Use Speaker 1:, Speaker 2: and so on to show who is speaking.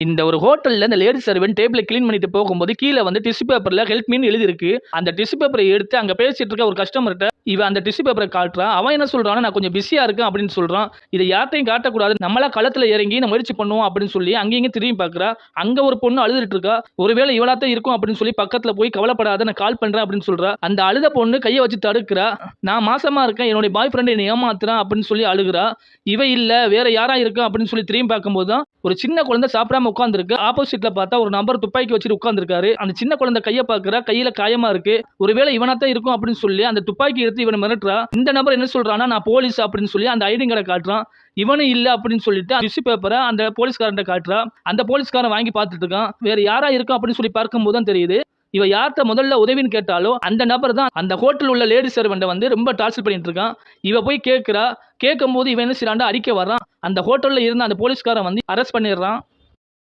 Speaker 1: இந்த ஒரு ஹோட்டலில் இந்த லேடி சர்வெண்ட் டேபிளை க்ளீன் பண்ணிட்டு போகும்போது கீழே வந்து டிஷ்யூ பேப்பரில் ஹெல்ப் மீன் எழுதிருக்கு அந்த டிஷ்யூ பேப்பரை எடுத்து அங்கே பேசிட்டு இருக்க ஒரு கஸ்டமர்கிட்ட இவன் அந்த டிஷ்யூ பேப்பரை காட்டுறான் அவன் என்ன சொல்றான் நான் கொஞ்சம் பிஸியாக இருக்கேன் அப்படின்னு சொல்கிறான் இதை யார்ட்டையும் காட்டக்கூடாது. நம்மளா களத்தில் இறங்கி நம்ம முயற்சி பண்ணுவோம் அப்படின்னு சொல்லி அங்கேயும் திரும்பி பார்க்குறா அங்கே ஒரு பொண்ணு அழுதுட்டு இருக்கா. ஒருவேளை இவளாத்தான் இருக்கும் அப்படின்னு சொல்லி பக்கத்தில் போய் கவலைப்படாத நான் கால் பண்ணுறேன் அப்படின்னு சொல்கிறா அந்த அழுத பொண்ணு கையை வச்சு தடுக்கிறா. நான் மாசமாக இருக்கேன். என்னுடைய பாய் ஃப்ரெண்டை என்னை ஏமாத்துறான் அப்படின்னு சொல்லி அழுகுறா. இவ இல்லை. வேற யாராக இருக்கும் அப்படின்னு சொல்லி திரும்பி பார்க்கும்போது தான் ஒரு சின்ன குழந்தை சாப்பிடாம உட்காந்துருக்கு ஆப்போசிட்ல பார்த்தா ஒரு நபர் துப்பாக்கி வச்சுட்டு உட்காந்துருக்காரு அந்த சின்ன குழந்தை கையை பார்க்கறா கையில காயமா இருக்கு. ஒருவேளை இவனாத்தான் இருக்கும் அப்படின்னு சொல்லி அந்த துப்பாக்கி எடுத்து இவனை மிரட்டுறா. இந்த நபர் என்ன சொல்றான்னா நான் போலீஸ் அப்படின்னு சொல்லி அந்த ஐடி கார்டை காட்டுறான். இவனும் இல்ல அப்படின்னு சொல்லிட்டு நியூஸ் பேப்பரை அந்த போலீஸ்காரன் காட்டுறான் அந்த போலீஸ்காரன் வாங்கி பார்த்துட்டு இருக்கான். வேற யாரா இருக்கும் அப்படின்னு சொல்லி பார்க்கும்போது தான் தெரியுது. இவ யார்கிட்ட முதல்ல உதவின்னு கேட்டாலோ அந்த நபர் தான் அந்த ஹோட்டல் உள்ள லேடி சர்வெண்ட்டை வந்து ரொம்ப டார்ச்சர் பண்ணிட்டு இருக்கான். இவ போய் கேட்குறா. கேட்கும்போது இவன் என்ன செய்றான்டா அறிக்கை வர்றான். அந்த ஹோட்டல்ல இருந்த அந்த போலீஸ்காரன் வந்து அரெஸ்ட் பண்ணிடுறான்.